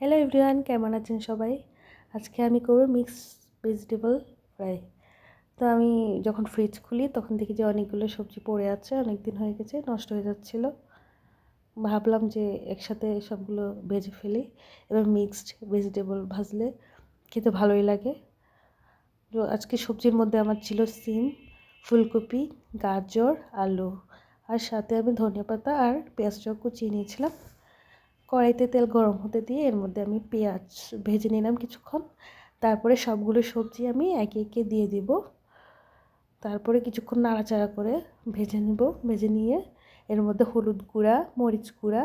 Hello everyone কেমন আছেন সবাই? আজকে আমি করব মিক্স ভেজিটেবল ফ্রাই তো আমি যখন ফ্রিজ খুলি, তখন দেখি যে অনেকগুলো সবজি পড়ে আছে অনেক দিন হয়ে গেছে, নষ্ট হয়ে যাচ্ছিল। ভাবলাম যে একসাথে সবগুলো ভেজে ফেলি, এবার মিক্সড ভেজিটেবল ভাজলে খেতে ভালোই লাগে। তো আজকে সবজির মধ্যে আমার ছিল সিম, ফুলকপি, গাজর, আলু, আর সাথে আমি ধনিয়া পাতা আর পেঁয়াজটাও কুচিয়ে নিয়েছিলাম কড়াইতে তেল গরম হতে দিয়ে এর মধ্যে আমি পেঁয়াজ ভেজে নিলাম কিছুক্ষণ। তারপরে সবগুলো সবজি আমি একে একে দিয়ে দিব। তারপরে কিছুক্ষণ নাড়াচাড়া করে ভেজে নেব। ভেজে নিয়ে এর মধ্যে হলুদ গুঁড়া, মরিচ গুঁড়া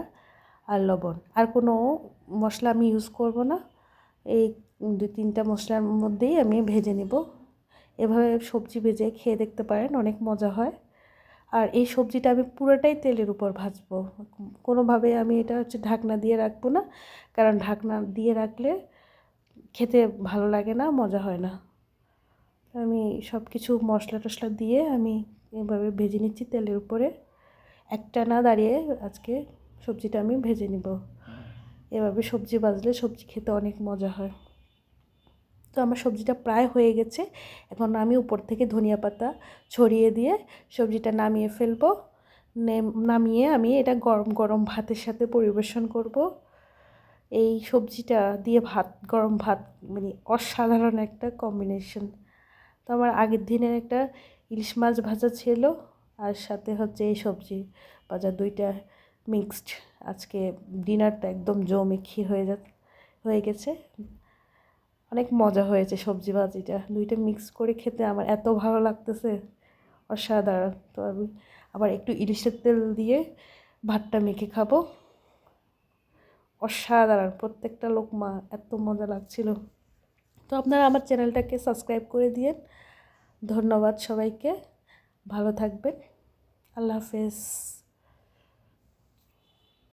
আর লবণ। আর কোনো মশলা আমি ইউজ করব না। এই দু তিনটা মশলার মধ্যেই আমি ভেজে নেব। এভাবে সবজি ভেজে খেয়ে দেখতে পারেন, অনেক মজা হয়। আর এই সবজিটা আমি পুরোটাই তেলের উপর ভাজবো। কোনোভাবে আমি এটা হচ্ছে ঢাকনা দিয়ে রাখব না, কারণ ঢাকনা দিয়ে রাখলে খেতে ভালো লাগে না, মজা হয় না। আমি সব কিছু মশলা টশলা দিয়ে আমি এভাবে ভেজে নিচ্ছি তেলের উপরে। একটা না দাঁড়িয়ে আজকে সবজিটা আমি ভেজে নিব। এভাবে সবজি বাজলে সবজি খেতে অনেক মজা হয়। তো আমার সবজিটা প্রায় হয়ে গেছে। এখন আমি উপর থেকে ধনিয়া পাতা ছড়িয়ে দিয়ে সবজিটা নামিয়ে ফেলব। নামিয়ে আমি এটা গরম গরম ভাতের সাথে পরিবেশন করব। এই সবজিটা দিয়ে ভাত, গরম ভাত মানে অসাধারণ একটা কম্বিনেশন তো আমার আগের দিনের একটা ইলিশ মাছ ভাজা ছিল, আর সাথে হচ্ছে এই সবজি ভাজা দুইটা মিক্সড আজকে ডিনারটা একদম জমে ক্ষীর হয়ে যা, হয়ে গেছে। অনেক মজা হয়েছে সবজি ভাজিটা। দুইটা মিক্স করে খেতে আমার এত ভালো লাগতেছে। অসাধারণ। তো আমি আবার একটু ইলিশের তেল দিয়ে ভাতটা মেখে খাব। অসাধারণ। প্রত্যেকটা লোকমা এত মজা লাগছিল। তো আপনারা আমার চ্যানেলটাকে সাবস্ক্রাইব করে দিয়েন। ধন্যবাদ সবাইকে। ভালো থাকবেন। আল্লাহ হাফেজ।